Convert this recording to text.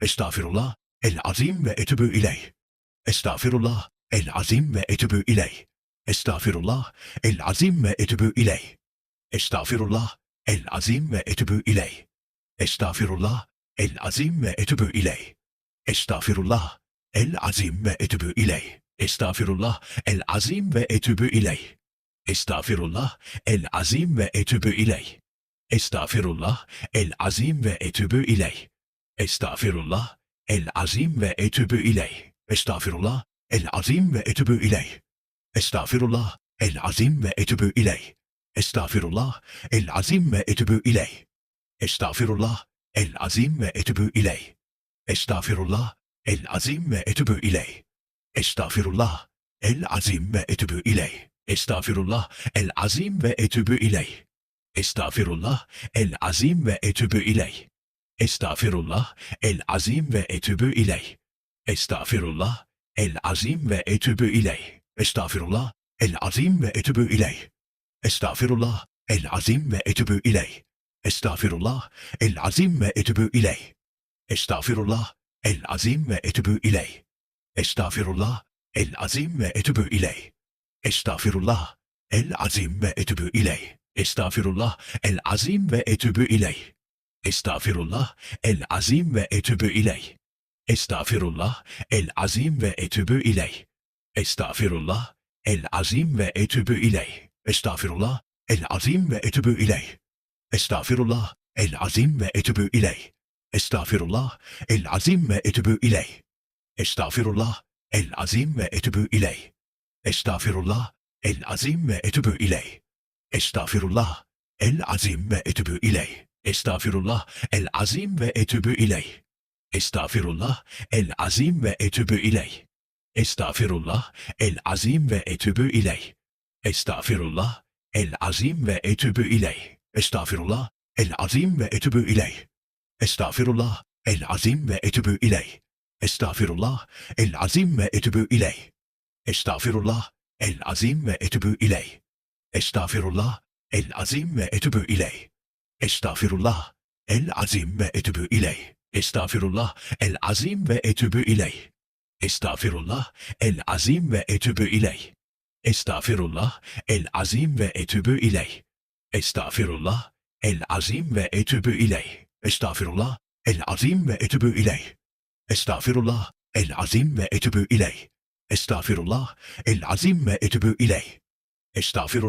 Estağfirullah el azim ve etübü ileyh. Estağfirullah el azim ve etübü ileyh. Estağfirullah el azim ve etübü ileyh. Estağfirullah el azim ve etübü ileyh. Estağfirullah el azim ve etübü ileyh. Estağfirullah el azim ve etübü ileyh. Estağfirullah el azim ve etübü ileyh. Estağfirullah el azim ve etübü ileyh. Estağfirullah el azim ve etübü ileyh. Estağfirullah el azim ve etübü ileyh. Estağfirullah el azim ve etübü ileyh. Estağfirullah el azim ve etübü ileyh. Estağfirullah el azim ve etübü ileyh. Estağfirullah el azim ve etübü ileyh. Estağfirullah el azim ve etübü ileyh. Estağfirullah el azim ve etübü ileyh. Estağfirullah el azim ve etübü ileyh. Estağfirullah el azim ve etübü ileyh. Estağfirullah el azim ve etübü ileyh. Estağfirullah el azim ve etübü ileyh. Estağfirullah el azim ve etübü ileyh. Estağfirullah el azim ve etübü ileyh. Estağfirullah el azim ve etübü ileyh. Estağfirullah el azim ve etübü ileyh. Estağfirullah el azim ve etübü ileyh. Estağfirullah el azim ve etübü ileyh. Estağfirullah el azim ve etübü ileyh. Estağfirullah el azim ve etübü ileyh. Estağfirullah el azim ve etübü ileyh. Estağfirullah el azim ve etübü ileyh. Estağfirullah el azim ve etübü ileyh. Estağfirullah el azim ve etübü ileyh. Estağfirullah el azim ve etübü ileyh. Estağfirullah el azim ve etübü ileyh. Estağfirullah el azim ve etübü ileyh. Estağfirullah el azim ve etübü ileyh. Estağfirullah el azim ve etübü ileyh. Estağfirullah el azim ve etübü ileyh. Estağfirullah el azim ve etübü ileyh. Estağfirullah el azim ve etübü ileyh. Estağfirullah el azim ve etübü ileyh. Estağfirullah el azim ve etübü ileyh. Estağfirullah el azim ve etübü ileyh. Estağfirullah el azim ve etübü ileyh. Estağfirullah el azim ve etübü ileyh. Estağfirullah el azim ve etübü ileyh. Estağfirullah el azim ve etübü ileyh. Estağfirullah el azim ve etübü ileyh. Estağfirullah el azim ve etübü ileyh. Estağfirullah el azim ve etübü ileyh. Estağfirullah el azim ve etübü ileyh. Estağfirullah el azim ve etübü ileyh. Estağfirullah el azim ve etübü ileyh. Estağfirullah